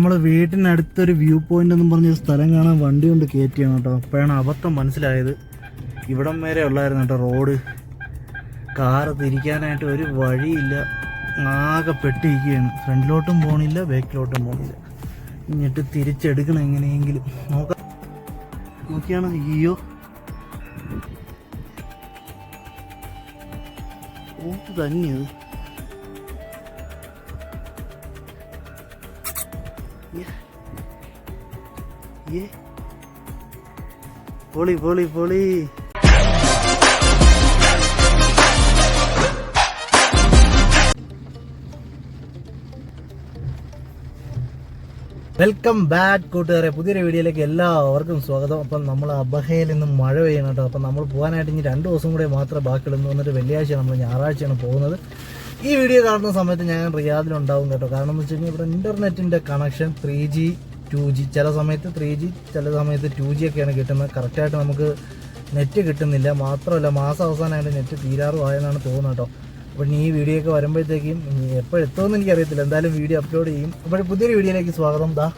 നമ്മൾ വീട്ടിനടുത്തൊരു view point എന്നും പറഞ്ഞ സ്ഥലം കാണാൻ വണ്ടി കൊണ്ട് കയറ്റിയാണ് കേട്ടോ. അപ്പോഴാണ് അബദ്ധം മനസ്സിലായത്. ഇവിടം വരെ ഉള്ളായിരുന്നു കേട്ടോ റോഡ് കാറ് തിരിക്കാനായിട്ട് ഒരു വഴിയില്ല. ആകെ പെട്ടിരിക്കുകയാണ്. ഫ്രണ്ടിലോട്ടും പോണില്ല ബാക്കിലോട്ടും പോണില്ല. എന്നിട്ട് തിരിച്ചെടുക്കണം എങ്ങനെയെങ്കിലും. നോക്കാം. നോക്കിയാണ് അയ്യോ. ഓട്ട് തന്നെയത് പൊളി പൊളി പൊളി വെൽക്കം ബാക്ക് കൂട്ടുകാരെ. പുതിയൊരു വീഡിയോയിലേക്ക് എല്ലാവർക്കും സ്വാഗതം. അപ്പം നമ്മൾ അബഹയിൽ നിന്ന് മഴ പെയ്യണം കേട്ടോ അപ്പം നമ്മൾ പോകാനായിട്ട് ഇനി രണ്ട് ദിവസം കൂടെ മാത്രമേ ബാക്കിയുള്ളൂ. വന്നിട്ട് വെള്ളിയാഴ്ച നമ്മൾ ഞായറാഴ്ചയാണ് പോകുന്നത്. ഈ വീഡിയോ കാണുന്ന സമയത്ത് ഞാൻ റിയാദിലുണ്ടാവും കേട്ടോ. കാരണം എന്ന് വെച്ച് കഴിഞ്ഞാൽ ഇവിടെ ഇന്റർനെറ്റിന്റെ connection three G two G ചില സമയത്ത് ത്രീ ജി ചില സമയത്ത് ടു ജി ഒക്കെയാണ് കിട്ടുന്നത്. കറക്റ്റായിട്ട് നമുക്ക് നെറ്റ് കിട്ടുന്നില്ല. മാത്രമല്ല മാസം അവസാനമായിട്ട് നെറ്റ് തീരാറും ആയെന്നാണ് തോന്നുന്നത് കേട്ടോ. അപ്പോൾ ഇനി ഈ വീഡിയോ ഒക്കെ വരുമ്പോഴത്തേക്കും എപ്പോഴെത്തുമെന്ന് എനിക്കറിയത്തില്ല. എന്തായാലും വീഡിയോ അപ്ലോഡ് ചെയ്യും. അപ്പോൾ പുതിയൊരു വീഡിയോയിലേക്ക് സ്വാഗതം. ദാ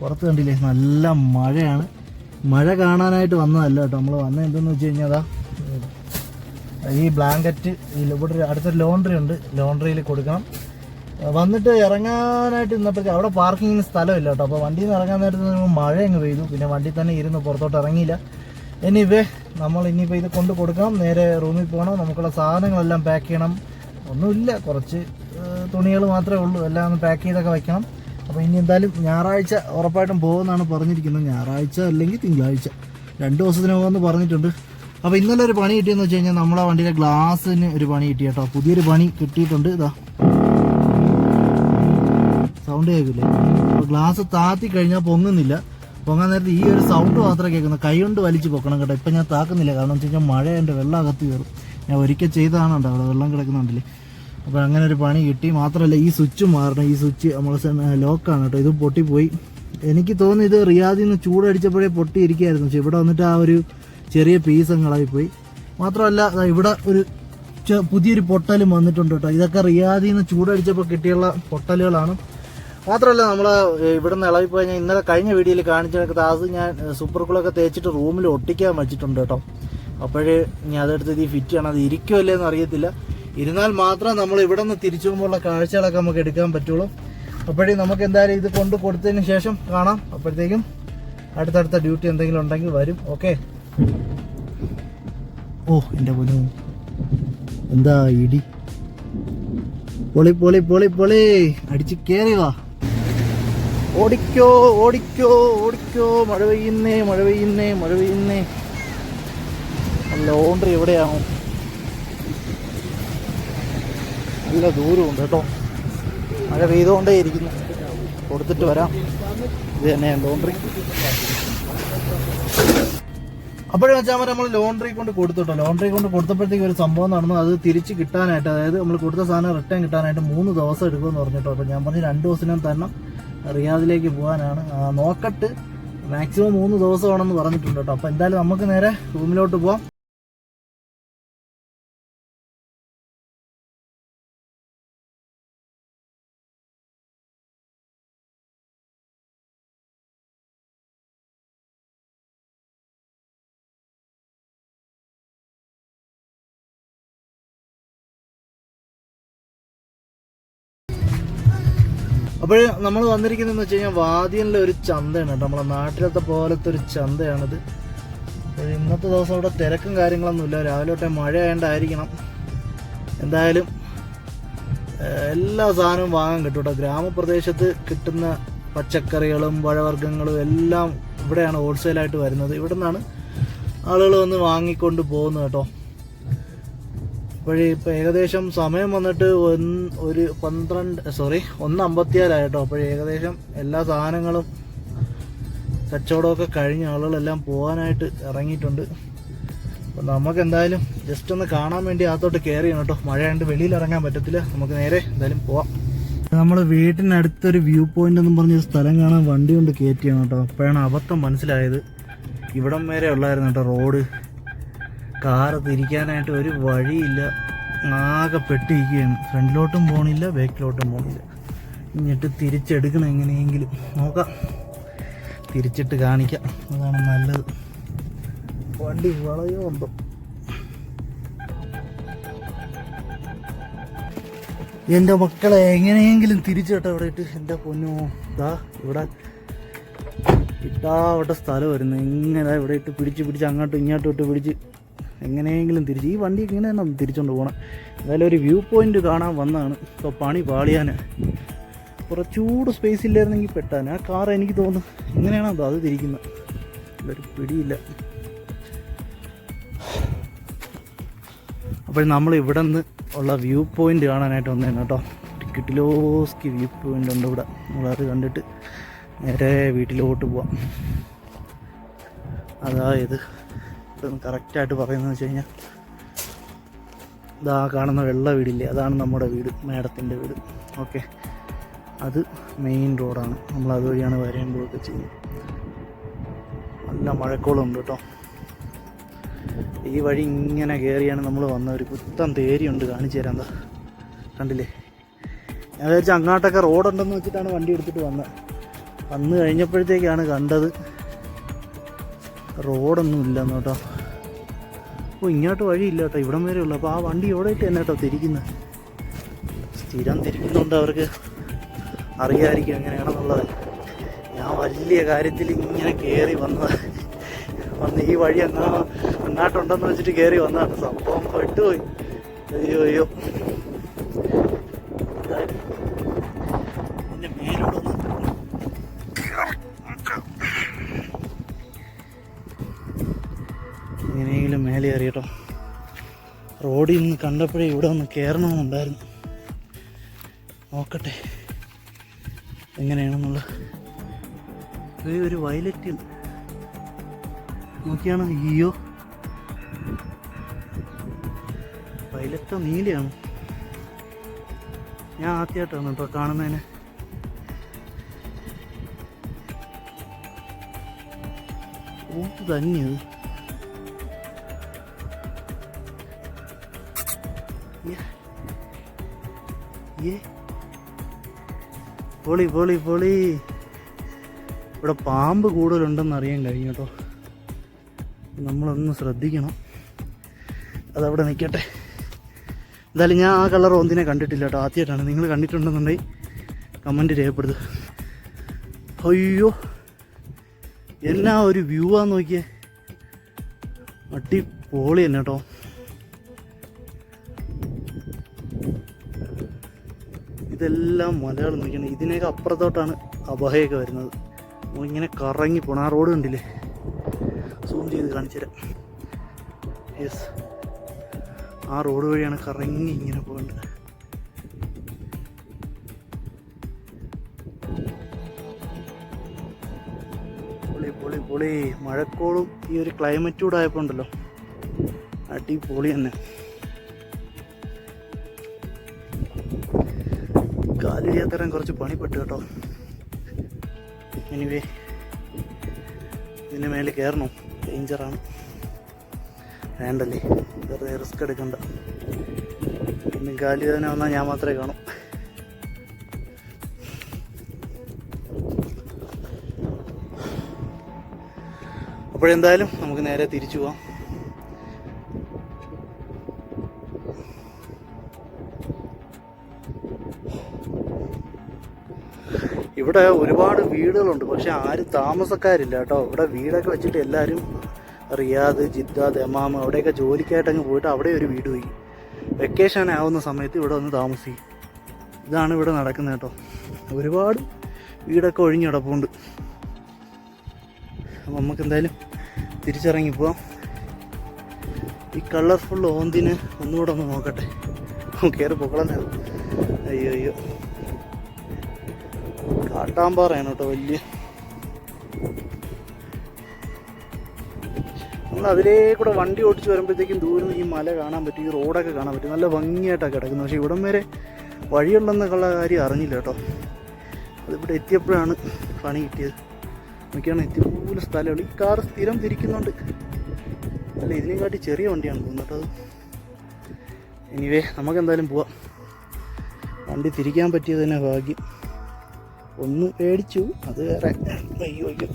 പുറത്ത് കണ്ടില്ലേ? നല്ല മഴയാണ്. മഴ കാണാനായിട്ട് വന്നതല്ല കേട്ടോ. നമ്മൾ വന്നത് എന്തെന്ന് വെച്ച് കഴിഞ്ഞാൽ അതാ ഈ ബ്ലാങ്കറ്റ് ഈ ഇവിടെ അടുത്തൊരു ലോണ്ടറി ഉണ്ട്. ലോണ്ടറിയിൽ കൊടുക്കണം. വന്നിട്ട് ഇറങ്ങാനായിട്ട് ഇന്നപ്പോഴേക്ക് അവിടെ പാർക്കിങ്ങിന് സ്ഥലമില്ല കേട്ടോ. അപ്പോൾ വണ്ടിയിൽ നിന്ന് ഇറങ്ങാൻ നേരത്ത് മഴ അങ്ങ് പെയ്തു. പിന്നെ വണ്ടി തന്നെ ഇരുന്ന് പുറത്തോട്ട് ഇറങ്ങിയില്ല. എനിവേ നമ്മൾ ഇനിയിപ്പോൾ ഇത് കൊണ്ട് കൊടുക്കണം നേരെ റൂമിൽ പോകണം. നമുക്കുള്ള സാധനങ്ങളെല്ലാം പാക്ക് ചെയ്യണം. ഒന്നുമില്ല കുറച്ച് തുണികൾ മാത്രമേ ഉള്ളൂ. എല്ലാം ഒന്ന് പാക്ക് ചെയ്തൊക്കെ വയ്ക്കണം അപ്പോൾ ഇനി എന്തായാലും ഞായറാഴ്ച ഉറപ്പായിട്ടും പോകുമെന്നാണ് പറഞ്ഞിരിക്കുന്നത്. ഞായറാഴ്ച അല്ലെങ്കിൽ തിങ്കളാഴ്ച. രണ്ട് ദിവസത്തിന് പോകുമെന്ന് പറഞ്ഞിട്ടുണ്ട്. അപ്പോൾ ഇന്നലെ ഒരു പണി കിട്ടിയെന്ന് വെച്ച് കഴിഞ്ഞാൽ നമ്മളെ വണ്ടിയിലെ ഗ്ലാസ്സിന് ഒരു പണി കിട്ടി കേട്ടോ. പുതിയൊരു പണി കിട്ടിയിട്ടുണ്ട്. ഇതാ. സൗണ്ട് കേൾക്കില്ലേ? അപ്പോൾ ഗ്ലാസ് താത്തി കഴിഞ്ഞാൽ പൊങ്ങുന്നില്ല. പൊങ്ങാൻ നേരത്തെ ഈ ഒരു സൗണ്ട് മാത്രമേ കേൾക്കുന്നത് കൈ കൊണ്ട് വലിച്ച് പൊക്കണം കേട്ടോ. ഇപ്പം ഞാൻ താക്കുന്നില്ല. കാരണം വെച്ച് കഴിഞ്ഞാൽ മഴ എന്റെ വെള്ളം അകത്ത് കയറും. ഞാൻ ഒരിക്കൽ ചെയ്തതാണ് അവിടെ. വെള്ളം കിടക്കുന്നുണ്ടല്ലേ. അപ്പോൾ അങ്ങനെ ഒരു പണി കിട്ടി. മാത്രമല്ല ഈ സ്വിച്ച് മാറണം. ഈ സ്വിച്ച് നമ്മൾ ലോക്കാണ് കേട്ടോ. ഇത് പൊട്ടിപ്പോയി. എനിക്ക് തോന്നുന്നു ഇത് റിയാദിന്ന് ചൂടടിച്ചപ്പോഴേ പൊട്ടിയിരിക്കുകയായിരുന്നു. പക്ഷെ ഇവിടെ വന്നിട്ട് ആ ഒരു ചെറിയ പീസ് പോയി മാത്രമല്ല ഇവിടെ ഒരു പുതിയൊരു പൊട്ടലും വന്നിട്ടുണ്ട് കേട്ടോ. ഇതൊക്കെ റിയാദിൽ നിന്ന് ചൂടടിച്ചപ്പോൾ കിട്ടിയുള്ള പൊട്ടലുകളാണ്. മാത്രമല്ല നമ്മൾ ഇവിടെ നിന്ന് ഇളകി ഞാൻ ഇന്നലെ കഴിഞ്ഞ വീഡിയോയിൽ കാണിച്ച കണക്ക് താസ് ഞാൻ സൂപ്പർ കൂളൊക്കെ തേച്ചിട്ട് റൂമിൽ ഒട്ടിക്കാൻ വെച്ചിട്ടുണ്ട് കേട്ടോ. അപ്പോഴേ ഞാൻ അതെടുത്ത് ഇത് ഫിറ്റ് ചെയ്യണം. അത് ഇരിക്കുമല്ലേ എന്ന് അറിയത്തില്ല. ഇരുന്നാൽ മാത്രം നമ്മൾ ഇവിടെ നിന്ന് തിരിച്ചു പോകുമ്പോഴുള്ള കാഴ്ചകളൊക്കെ നമുക്ക് എടുക്കാൻ പറ്റുള്ളൂ. അപ്പോഴേ നമുക്ക് എന്തായാലും ഇത് കൊണ്ട് കൊടുത്തതിന് ശേഷം കാണാം. അപ്പോഴത്തേക്കും അടുത്തടുത്ത ഡ്യൂട്ടി എന്തെങ്കിലും ഉണ്ടെങ്കിൽ വരും. ഓക്കെ ഓ എന്റെ പൊന്നു. എന്താ ഇടി? പൊളി പൊളി പൊളി പൊളി. അടിച്ച് വാ. ഓടിക്കോ ഓടിക്കോ ഓടിക്കോ. മഴ പെയ്യുന്നേ മഴ പെയ്യുന്നേ മഴ പെയ്യുന്നേ. ലോണ്ടറി എവിടെയാണോ? നല്ല ദൂരമുണ്ട് കേട്ടോ. മഴ പെയ്തുകൊണ്ടേ ഇരിക്കുന്നു കൊടുത്തിട്ട് വരാം. ഇത് തന്നെയാണ് ലോണ്ടറി. അപ്പോഴും വെച്ചാൽ നമ്മൾ ലോണ്ടറി കൊണ്ട് കൊടുത്തിട്ടോ. ലോണ്ടറി കൊണ്ട് കൊടുത്തപ്പോഴത്തേക്ക് ഒരു സംഭവം നടന്നു. അത് തിരിച്ച് കിട്ടാനായിട്ട് അതായത് നമ്മൾ കൊടുത്ത സാധനം റിട്ടേൺ കിട്ടാനായിട്ട് മൂന്ന് ദിവസം എടുക്കുമെന്ന് പറഞ്ഞിട്ടോ. അപ്പോൾ ഞാൻ പറഞ്ഞു രണ്ട് ദിവസത്തിനും തന്നെ റിയാദിലേക്ക് പോകാനാണ്. നോക്കട്ട്. മാക്സിമം മൂന്ന് ദിവസമാണെന്ന് പറഞ്ഞിട്ടുണ്ട് കേട്ടോ. അപ്പോൾ എന്തായാലും നമുക്ക് നേരെ റൂമിലോട്ട് പോവാം. അപ്പോൾ നമ്മൾ വന്നിരിക്കുന്നതെന്ന് വെച്ച് കഴിഞ്ഞാൽ വാദിയനിലെ ഒരു ചന്തയാണ് കേട്ടോ. നമ്മളെ നാട്ടിലത്തെ പോലത്തെ ഒരു ചന്തയാണിത്. ഇന്നത്തെ ദിവസം ഇവിടെ തിരക്കും കാര്യങ്ങളൊന്നുമില്ല രാവിലെ തൊട്ടേ മഴ ആയതുകൊണ്ടായിരിക്കണം എന്തായാലും എല്ലാ സാധനവും വാങ്ങാൻ കിട്ടും കേട്ടോ. ഗ്രാമപ്രദേശത്ത് കിട്ടുന്ന പച്ചക്കറികളും പഴവർഗങ്ങളും എല്ലാം ഇവിടെയാണ് ഹോൾസെയിലായിട്ട് വരുന്നത്. ഇവിടെ നിന്നാണ് ആളുകൾ വന്ന് വാങ്ങിക്കൊണ്ട് പോകുന്നത് കേട്ടോ. അപ്പോഴേ ഇപ്പം ഏകദേശം സമയം വന്നിട്ട് ഒരു പന്ത്രണ്ട് സോറി ഒന്ന് അമ്പത്തിയാലായിട്ടോ അപ്പോഴേ ഏകദേശം എല്ലാ സാധനങ്ങളും കച്ചവടമൊക്കെ കഴിഞ്ഞ ആളുകളെല്ലാം പോകാനായിട്ട് ഇറങ്ങിയിട്ടുണ്ട്. അപ്പം നമുക്ക് എന്തായാലും ജസ്റ്റ് ഒന്ന് കാണാൻ വേണ്ടി അകത്തോട്ട് കയറി കേട്ടോ. മഴയാണ്ട് വെളിയിൽ ഇറങ്ങാൻ പറ്റത്തില്ല. നമുക്ക് നേരെ എന്തായാലും പോവാം. നമ്മൾ വീട്ടിനടുത്തൊരു വ്യൂ പോയിന്റ് എന്നും പറഞ്ഞ സ്ഥലം കാണാൻ വണ്ടി കൊണ്ട് കയറ്റിയാണ് കേട്ടോ. അപ്പോഴാണ് അബദ്ധം മനസ്സിലായത്. ഇവിടം വരെ ഉള്ളായിരുന്നു കേട്ടോ റോഡ്. കാറ് തിരിക്കാനായിട്ട് ഒരു വഴിയില്ല. ആകെ പെട്ടിരിക്കുകയാണ്. ഫ്രണ്ടിലോട്ടും പോണില്ല ബാക്കിലോട്ടും പോണില്ല. എന്നിട്ട് തിരിച്ചെടുക്കണം എങ്ങനെയെങ്കിലും. നോക്കാം. തിരിച്ചിട്ട് കാണിക്കാം. അതാണ് നല്ലത്. വണ്ടി വളയോ ഉണ്ടോ എന്റെ മക്കളെ എങ്ങനെയെങ്കിലും തിരിച്ചോട്ടെ അവിടെ ഇട്ട് എന്റെ പൊന്നോ ഇതാ ഇവിടെ ഇട്ടാവട്ട സ്ഥലം വരുന്നത്. ഇങ്ങനെ ഇവിടെ ഇട്ട് പിടിച്ച് പിടിച്ച് അങ്ങോട്ടും ഇങ്ങോട്ടും ഇട്ട് പിടിച്ച് എങ്ങനെയെങ്കിലും തിരിച്ച് ഈ വണ്ടി ഇങ്ങനെ തന്നെ തിരിച്ചുകൊണ്ട് പോകണം എന്തായാലും ഒരു വ്യൂ പോയിന്റ് കാണാൻ വന്നാണ് ഇപ്പോൾ പണി പാളിയാൻ കുറച്ചുകൂടെ സ്പേസ് ഇല്ലായിരുന്നെങ്കിൽ പെട്ടാൻ. ആ കാർ എനിക്ക് തോന്നുന്നു ഇങ്ങനെയാണോ അതോ അത് തിരിക്കുന്നത്. ഒരു പിടിയില്ല. അപ്പോൾ നമ്മൾ ഇവിടെ നിന്ന് ഉള്ള വ്യൂ പോയിന്റ് കാണാനായിട്ട് വന്നതാണ് കേട്ടോ. കിട്ടിലോസ്കി വ്യൂ പോയിന്റ് ഉണ്ട് ഇവിടെ. നമ്മളത് കണ്ടിട്ട് നേരെ വീട്ടിലോട്ട് പോവാം. അതായത് ഇപ്പം കറക്റ്റായിട്ട് പറയുന്നത് വെച്ച് കഴിഞ്ഞാൽ ഇതാ കാണുന്ന വെള്ള വീടില്ലേ അതാണ് നമ്മുടെ വീട് മേഡത്തിന്റെ വീട്. ഓക്കെ അത് മെയിൻ റോഡാണ് നമ്മൾ അതുവഴിയാണ് വരേണ്ടതൊക്കെ ചെയ്യുന്നത്. നല്ല മഴക്കോളുണ്ട് കേട്ടോ. ഈ വഴി ഇങ്ങനെ കയറിയാണ് നമ്മൾ വന്ന ഒരു കുത്തം തേരിയുണ്ട് കാണിച്ചു തരാം എന്താ കണ്ടില്ലേ? ഞാൻ വിചാരിച്ച അങ്ങോട്ടൊക്കെ റോഡുണ്ടെന്ന് വെച്ചിട്ടാണ് വണ്ടി എടുത്തിട്ട് വന്നത്. വന്നു കഴിഞ്ഞപ്പോഴത്തേക്കാണ് കണ്ടത് റോഡൊന്നും ഇല്ലെന്ന് കേട്ടോ ഓ ഇങ്ങോട്ട് വഴിയില്ല കേട്ടോ ഇവിടം വരെ ഉള്ളു. അപ്പോൾ ആ വണ്ടി ഇവിടെ ഇട്ട് തന്നെ കേട്ടോ തിരിക്കുന്നത് സ്ഥിരം തിരിക്കുന്നുണ്ട് അവർക്ക്? അറിയാമായിരിക്കും എങ്ങനെയാണെന്നുള്ളത്. ഞാൻ വലിയ കാര്യത്തിൽ ഇങ്ങനെ കയറി വന്നത് വന്ന് ഈ വഴി അങ്ങാ അങ്ങാട്ടുണ്ടെന്ന് വെച്ചിട്ട് കയറി വന്നതാണ്. സംഭവം പെട്ടുപോയി. അയ്യോ അയ്യോ മേലെ കയറിയട്ടോ റോഡിൽ നിന്ന് കണ്ടപ്പോഴേ ഇവിടെ ഒന്ന് കയറണമെന്നുണ്ടായിരുന്നു. നോക്കട്ടെ എങ്ങനെയാണെന്നുള്ള. ഒരു വയലറ്റ് നോക്കിയാണ്? അയ്യോ. വയലറ്റോ നീലയാണ്? ഞാൻ ആദ്യമായിട്ടാണ് കേട്ടോ കാണുന്നതിന്. ഊട്ട് തന്നെയത് ഏ? പൊളി പൊളി പൊളി. ഇവിടെ പാമ്പ് കൂടുതലുണ്ടെന്ന് അറിയാൻ കഴിഞ്ഞു കേട്ടോ. നമ്മളൊന്ന് ശ്രദ്ധിക്കണം. അതവിടെ നിൽക്കട്ടെ. എന്തായാലും ഞാൻ ആ കളർ ഒന്നിനെ കണ്ടിട്ടില്ല കേട്ടോ ആദ്യമായിട്ടാണ്. നിങ്ങൾ കണ്ടിട്ടുണ്ടെന്നുണ്ടെങ്കിൽ കമന്റ് രേഖപ്പെടുത്തുക. അയ്യോ. എന്നാ ഒരു വ്യൂ ആ നോക്കിയേ. അടിപൊളി തന്നെ കേട്ടോ. ഇതെല്ലാം മലകൾ നോക്കിയാണ് ഇതിനൊക്കെ അപ്പുറത്തോട്ടാണ് അബഹയൊക്കെ വരുന്നത്. അപ്പോൾ ഇങ്ങനെ കറങ്ങി പോണം. ആ റോഡ് കണ്ടില്ലേ? സൂം ചെയ്ത് കാണിച്ചു തരാം. യെസ് ആ റോഡ് വഴിയാണ് കറങ്ങി ഇങ്ങനെ പോകേണ്ടത്. പൊളി പൊളി പൊളി. മഴക്കോളും ഈ ഒരു ക്ലൈമറ്റ് കൂടെ ആയപ്പോൾ അടിപൊളി തന്നെ. കാലിയാത്തരം കുറച്ച് പണിപ്പെട്ടു കേട്ടോ. എനിവേ ഇതിന് മേലെ കയറണം ഡേഞ്ചറാണ് വേണ്ടല്ലേ? വെറുതെ റിസ്ക് എടുക്കണ്ട. പിന്നെ തന്നെ വന്നാൽ ഞാൻ മാത്രമേ കാണൂ. അപ്പോഴെന്തായാലും നമുക്ക് നേരെ തിരിച്ചു പോവാം. ഇവിടെ ഒരുപാട് വീടുകളുണ്ട്. പക്ഷെ ആരും താമസക്കാരില്ല കേട്ടോ. ഇവിടെ വീടൊക്കെ വെച്ചിട്ട് എല്ലാവരും റിയാദ് ജിദ്ദ ദമാം അവിടെയൊക്കെ ജോലിക്കായിട്ട് അങ്ങ് പോയിട്ട് അവിടെ ഒരു വീട് പോയി. വെക്കേഷൻ ആവുന്ന സമയത്ത് ഇവിടെ ഒന്ന് താമസിക്കും ഇതാണ് ഇവിടെ നടക്കുന്നത് കേട്ടോ. ഒരുപാട് വീടൊക്കെ ഒഴിഞ്ഞ് കിടപ്പുണ്ട്. അപ്പം നമുക്ക് എന്തായാലും തിരിച്ചിറങ്ങി പോവാം. ഈ കളർഫുൾ ഓന്തിന് ഒന്നുകൂടെ ഒന്ന് നോക്കട്ടെ. കയറി പൊക്കളന്നേ അയ്യോ അയ്യോ. കാട്ടാമ്പാറയാണ് കേട്ടോ വലിയ. നമ്മൾ അതിലേ കൂടെ വണ്ടി ഓടിച്ച് വരുമ്പോഴത്തേക്കും ദൂരം ഈ മല കാണാൻ പറ്റും ഈ റോഡൊക്കെ കാണാൻ പറ്റും. നല്ല ഭംഗിയായിട്ടാണ് കിടക്കുന്നത്. പക്ഷേ ഇവിടം വരെ വഴിയുണ്ടെന്നൊക്കെയുള്ള കാര്യം അറിഞ്ഞില്ല കേട്ടോ അതിവിടെ എത്തിയപ്പോഴാണ് പണി കിട്ടിയത്. നോക്കിയാണ് എത്തിയപോലെ സ്ഥലമുള്ളൂ. ഈ കാർ സ്ഥിരം തിരിക്കുന്നുണ്ട്. അല്ല ഇതിനെക്കാട്ടി ചെറിയ വണ്ടിയാണ് തോന്നുന്നത് എനിവേ നമുക്ക് എന്തായാലും പോവാം. വണ്ടി തിരിക്കാൻ പറ്റിയത് തന്നെ ഭാഗ്യം. ഒന്ന് പേടിച്ചു അത് വേറെ. അയ്യോ അയ്യോ.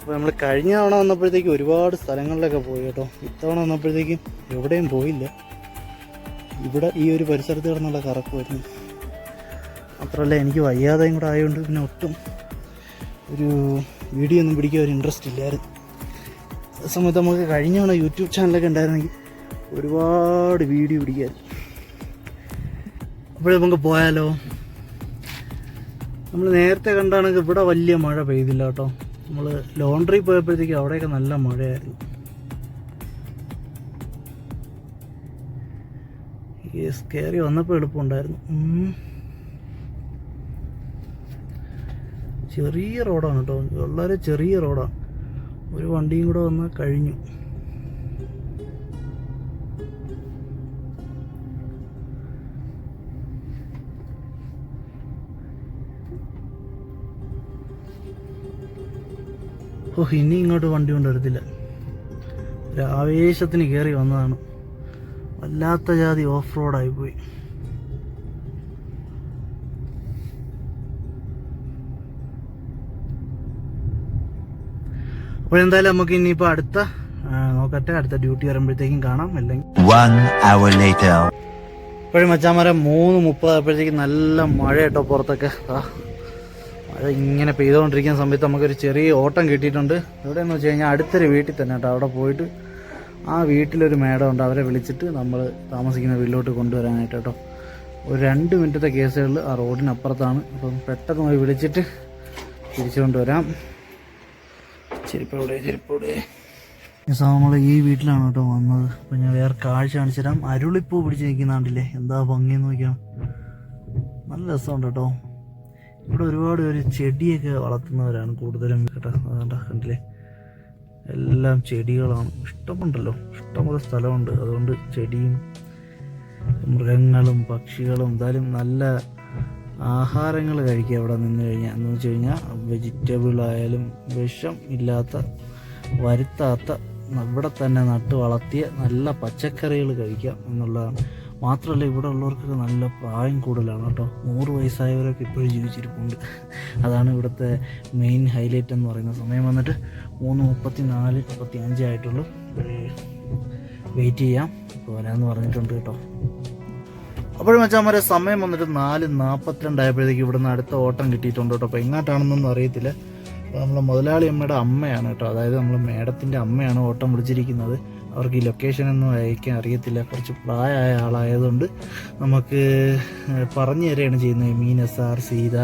അപ്പോൾ നമ്മൾ കഴിഞ്ഞ തവണ വന്നപ്പോഴത്തേക്കും ഒരുപാട് സ്ഥലങ്ങളിലൊക്കെ പോയി കേട്ടോ. ഇത്തവണ വന്നപ്പോഴത്തേക്കും എവിടെയും പോയില്ല. ഇവിടെ ഈ ഒരു പരിസരത്ത് കിടന്നുള്ള കറക്കമായിരുന്നു. മാത്രമല്ല എനിക്ക് വയ്യാതെയും കൂടെ ആയതുകൊണ്ട് പിന്നെ ഒട്ടും ഒരു വീഡിയോ ഒന്നും പിടിക്കാൻ ഒരു ഇൻട്രസ്റ്റ് ഇല്ലായിരുന്നു. ആ സമയത്ത് നമുക്ക് കഴിഞ്ഞ തവണ യൂട്യൂബ് ചാനലൊക്കെ ഉണ്ടായിരുന്നെങ്കിൽ ഒരുപാട് വീഡിയോ പിടിക്കാൻ. അപ്പോഴും നമുക്ക് പോയാലോ? നമ്മൾ നേരത്തെ കണ്ടാണെങ്കിൽ ഇവിടെ വലിയ മഴ പെയ്തില്ല കേട്ടോ. നമ്മൾ ലോണ്ടറി പോയപ്പോഴത്തേക്ക് അവിടെയൊക്കെ നല്ല മഴയായിരുന്നു. കയറി വന്നപ്പോൾ എളുപ്പമുണ്ടായിരുന്നു. ചെറിയ റോഡാണ് കേട്ടോ. വളരെ ചെറിയ റോഡാണ് ഒരു വണ്ടിയും കൂടെ വന്നാൽ കഴിഞ്ഞു. ഓ ഇനി ഇങ്ങോട്ട് വണ്ടി കൊണ്ടുവരത്തില്ല ഒരു ആവേശത്തിന് കയറി വന്നതാണ്. വല്ലാത്ത ജാതി ഓഫ് റോഡായി പോയി. അപ്പോഴെന്തായാലും നമുക്ക് ഇനിയിപ്പോൾ അടുത്ത നോക്കട്ടെ അടുത്ത ഡ്യൂട്ടി വരുമ്പോഴത്തേക്കും കാണാം. അല്ലെങ്കിൽ ഇപ്പോഴും hour മരം ഇപ്പോഴും മച്ചാമരം മൂന്ന് മുപ്പതായപ്പോഴത്തേക്ക് നല്ല മഴ കേട്ടോ പുറത്തൊക്കെ. മഴ ഇങ്ങനെ പെയ്തുകൊണ്ടിരിക്കുന്ന സമയത്ത് നമുക്കൊരു ചെറിയ ഓട്ടം കിട്ടിയിട്ടുണ്ട്. എവിടെയെന്ന് വെച്ച് കഴിഞ്ഞാൽ അടുത്തൊരു വീട്ടിൽ തന്നെ കേട്ടോ. അവിടെ പോയിട്ട് ആ വീട്ടിലൊരു മേഡം ഉണ്ട്. അവരെ വിളിച്ചിട്ട് നമ്മൾ താമസിക്കുന്ന വീട്ടിലോട്ട് കൊണ്ടുവരാനായിട്ട് കേട്ടോ. ഒരു രണ്ട് മിനിറ്റത്തെ കേസുകളിൽ ആ റോഡിനപ്പുറത്താണ്. അപ്പം പെട്ടെന്ന് പോയി വിളിച്ചിട്ട് തിരിച്ചു കൊണ്ടുവരാം. ചെരുപ്പോടെ നമ്മൾ ഈ വീട്ടിലാണ് കേട്ടോ വന്നത്. അപ്പം ഞാൻ വേറെ കാഴ്ച കാണിച്ചു തരാം. അരുളിപ്പൂ പിടിച്ച് നിൽക്കുന്നാണ്ടില്ലേ എന്താ ഭംഗിയെന്ന് നോക്കിയാൽ നല്ല രസമുണ്ട് കേട്ടോ. ഇവിടെ ഒരുപാട് പേര് ചെടിയൊക്കെ വളർത്തുന്നവരാണ് കൂടുതലും കേട്ടോ. അതുകൊണ്ട് കണ്ടില്ലേ? എല്ലാം ചെടികളാണ്. ഇഷ്ടമുണ്ടല്ലോ. ഇഷ്ടംപോലെ സ്ഥലമുണ്ട്. അതുകൊണ്ട് ചെടിയും മൃഗങ്ങളും പക്ഷികളും എന്തായാലും നല്ല ആഹാരങ്ങൾ കഴിക്കുക അവിടെ നിന്ന് കഴിഞ്ഞാൽ? എന്ന് വെച്ച് കഴിഞ്ഞാൽ വെജിറ്റബിൾ ആയാലും വിഷം ഇല്ലാത്ത വരുത്താത്ത ഇവിടെ തന്നെ നട്ട് വളർത്തിയ നല്ല പച്ചക്കറികൾ കഴിക്കാം എന്നുള്ളതാണ്. മാത്രമല്ല ഇവിടെ ഉള്ളവർക്കൊക്കെ നല്ല പ്രായം കൂടുതലാണ് കേട്ടോ. നൂറ് വയസ്സായവരൊക്കെ ഇപ്പോഴും ജീവിച്ചിരിപ്പുണ്ട്. അതാണ് ഇവിടുത്തെ മെയിൻ ഹൈലൈറ്റ് എന്ന് പറയുന്ന സമയം. വന്നിട്ട് മൂന്ന് മുപ്പത്തി നാല് മുപ്പത്തി അഞ്ചായിട്ടുള്ളൂ വെയിറ്റ് ചെയ്യാം. ഇപ്പോൾ വരാമെന്ന് പറഞ്ഞിട്ടുണ്ട് കേട്ടോ. അപ്പോഴും മറ്റേ സമയം വന്നിട്ട് നാല് നാൽപ്പത്തിരണ്ടായപ്പോഴത്തേക്ക് ഇവിടുന്ന് അടുത്ത ഓട്ടം കിട്ടിയിട്ടുണ്ട് കേട്ടോ. അപ്പോൾ എങ്ങോട്ടാണെന്നൊന്നും അറിയത്തില്ല. അപ്പോൾ നമ്മളെ മുതലാളി അമ്മയുടെ അമ്മയാണ് കേട്ടോ. അതായത് നമ്മൾ മേഡത്തിന്റെ അമ്മയാണ് ഓട്ടം വിളിച്ചിരിക്കുന്നത്. അവർക്ക് ഈ ലൊക്കേഷനൊന്നും അയക്കാൻ അറിയത്തില്ല. കുറച്ച് പ്രായമായ ആളായതുകൊണ്ട് നമുക്ക് പറഞ്ഞു തരികയാണ് ചെയ്യുന്നത്. മീൻ എസ് ആർ സീത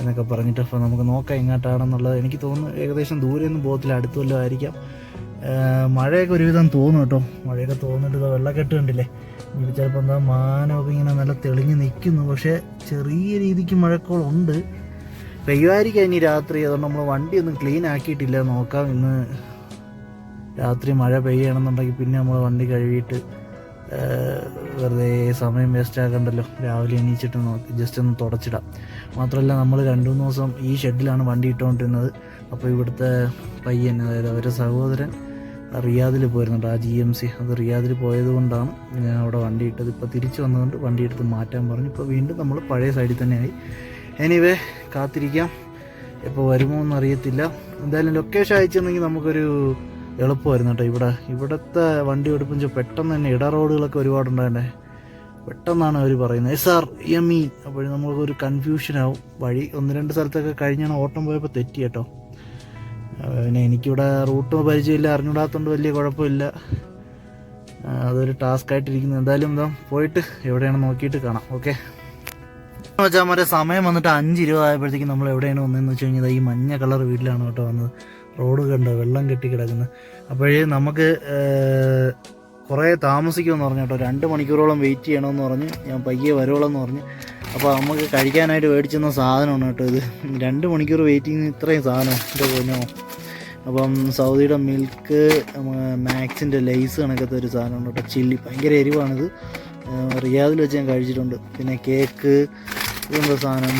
എന്നൊക്കെ പറഞ്ഞിട്ട് അപ്പോൾ നമുക്ക് നോക്കാം എങ്ങോട്ടാണെന്നുള്ളത്. എനിക്ക് തോന്നുന്നു ഏകദേശം ദൂരെയൊന്നും പോകത്തില്ല. അടുത്ത് വല്ലതും ആയിരിക്കാം. മഴയൊക്കെ ഒരുവിധം തോന്നും കേട്ടോ. മഴയൊക്കെ തോന്നിട്ട് വെള്ളക്കെട്ട് കണ്ടില്ലേ? ചിലപ്പോൾ എന്താ മാനമൊക്കെ ഇങ്ങനെ നല്ല തെളിഞ്ഞ് നിൽക്കുന്നു. പക്ഷേ ചെറിയ രീതിക്ക് മഴക്കോളുണ്ട്. പെയ്യുമായിരിക്കാം ഇനി രാത്രി. അതുകൊണ്ട് നമ്മൾ വണ്ടി ഒന്നും ക്ലീൻ ആക്കിയിട്ടില്ല. നോക്കാം ഇന്ന് രാത്രി മഴ പെയ്യണമെന്നുണ്ടെങ്കിൽ പിന്നെ നമ്മൾ വണ്ടി കഴുകിയിട്ട് വെറുതെ സമയം വേസ്റ്റ് ആക്കണ്ടല്ലോ. രാവിലെ എണീച്ചിട്ട് നോക്കി. ജസ്റ്റ് ഒന്ന് തുടച്ചിടാം. മാത്രമല്ല നമ്മൾ രണ്ട് മൂന്ന് ദിവസം ഈ ഷെഡിലാണ് വണ്ടി ഇട്ടുകൊണ്ടിരുന്നത്. അപ്പോൾ ഇവിടുത്തെ പയ്യൻ അതായത് അവരുടെ സഹോദരൻ റിയാദിൽ പോയിരുന്നുണ്ട്. ആ ജി എം സി അത് റിയാദിൽ പോയതുകൊണ്ടാണ് ഞാൻ അവിടെ വണ്ടി ഇട്ടത്. ഇപ്പോൾ തിരിച്ചു വന്നതുകൊണ്ട് വണ്ടി എടുത്ത് മാറ്റാൻ പറഞ്ഞു. ഇപ്പോൾ വീണ്ടും നമ്മൾ പഴയ സൈഡിൽ തന്നെയായി എനിവേ കാത്തിരിക്കാം. എപ്പോൾ വരുമോ എന്ന് അറിയത്തില്ല. എന്തായാലും ലൊക്കേഷൻ അയച്ചെന്നെങ്കിൽ നമുക്കൊരു എളുപ്പമായിരുന്നു കേട്ടോ ഇവിടെ. ഇവിടുത്തെ വണ്ടി എടുപ്പിച്ച് പെട്ടെന്ന് തന്നെ ഇട റോഡുകളൊക്കെ ഒരുപാടുണ്ടാകണ്ടേ പെട്ടെന്നാണ് അവർ പറയുന്നത്. എസ് യമി അപ്പോൾ ഇ ഒരു കൺഫ്യൂഷൻ ആവും. വഴി ഒന്ന് രണ്ട് സ്ഥലത്തൊക്കെ കഴിഞ്ഞാണ് ഓട്ടം പോയപ്പോൾ തെറ്റി കേട്ടോ. പിന്നെ എനിക്കിവിടെ റൂട്ട് പരിചയമില്ല അറിഞ്ഞൂടാത്തതുകൊണ്ട് വലിയ കുഴപ്പമില്ല. അതൊരു ടാസ്ക് ആയിട്ടിരിക്കുന്നു. എന്തായാലും എന്താ പോയിട്ട് എവിടെയാണ് നോക്കിയിട്ട് കാണാം ഓക്കെ വെച്ചാൽ മറ്റേ സമയം വന്നിട്ട് അഞ്ച് ഇരുപതായപ്പോഴത്തേക്കും നമ്മൾ എവിടെയാണ് വന്നതെന്ന് വെച്ച് കഴിഞ്ഞാൽ ഈ മഞ്ഞ കളർ വീട്ടിലാണ് കേട്ടോ വന്നത്. റോഡ് കണ്ടോ വെള്ളം കെട്ടി കിടക്കുന്നത് അപ്പോഴേ നമുക്ക് കുറേ താമസിക്കുമെന്ന് പറഞ്ഞു കേട്ടോ. രണ്ട് മണിക്കൂറോളം വെയിറ്റ് ചെയ്യണമെന്ന് പറഞ്ഞ് ഞാൻ പയ്യെ വരുവോളെന്ന് പറഞ്ഞ്. അപ്പോൾ നമുക്ക് കഴിക്കാനായിട്ട് മേടിച്ചെന്ന സാധനമാണ് കേട്ടോ ഇത്. രണ്ട് മണിക്കൂർ വെയിറ്റിംഗ് ഇത്രയും സാധനം എന്റെ പൊന്നോ. അപ്പം സൗദിയുടെ മിൽക്ക് മാക്സിന്റെ ലൈസ് കണക്കത്തെ ഒരു സാധനമുണ്ട് കേട്ടോ. ചില്ലി ഭയങ്കര എരിവാണിത്. റിയാദിൽ വെച്ച് ഞാൻ കഴിച്ചിട്ടുണ്ട്. പിന്നെ കേക്ക് ഇതെന്താ സാധനം?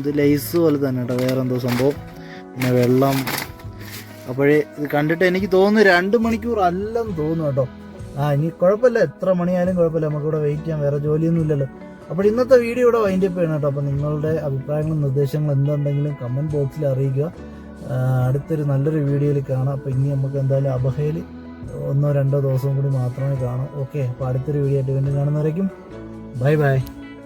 ഇത് ലൈസ് പോലെ തന്നെ കേട്ടോ വേറെ എന്തോ സംഭവം. പിന്നെ വെള്ളം. അപ്പോഴേ ഇത് കണ്ടിട്ട് എനിക്ക് തോന്നുന്നു രണ്ട് മണിക്കൂർ അല്ലെന്ന് തോന്നുന്നു കേട്ടോ. ആ ഇനി കുഴപ്പമില്ല. എത്ര മണിയായാലും കുഴപ്പമില്ല. നമുക്കിവിടെ വെയിറ്റ് ചെയ്യാം. വേറെ ജോലിയൊന്നും ഇല്ലല്ലോ. അപ്പോൾ ഇന്നത്തെ വീഡിയോ ഇവിടെ വൈൻഡ് അപ്പ് ചെയ്യണം കേട്ടോ. അപ്പോൾ നിങ്ങളുടെ അഭിപ്രായങ്ങളും നിർദ്ദേശങ്ങളും എന്തുണ്ടെങ്കിലും കമന്റ് ബോക്സിൽ അറിയിക്കുക. അടുത്തൊരു നല്ലൊരു വീഡിയോയിൽ കാണാം. അപ്പോൾ ഇനി നമുക്ക് എന്തായാലും അബഹയിൽ ഒന്നോ രണ്ടോ ദിവസം കൂടി മാത്രമേ കാണൂ. ഓക്കെ അപ്പോൾ അടുത്തൊരു വീഡിയോ ആയിട്ട് വീണ്ടും കാണുന്നവരേക്കും ബൈ ബൈ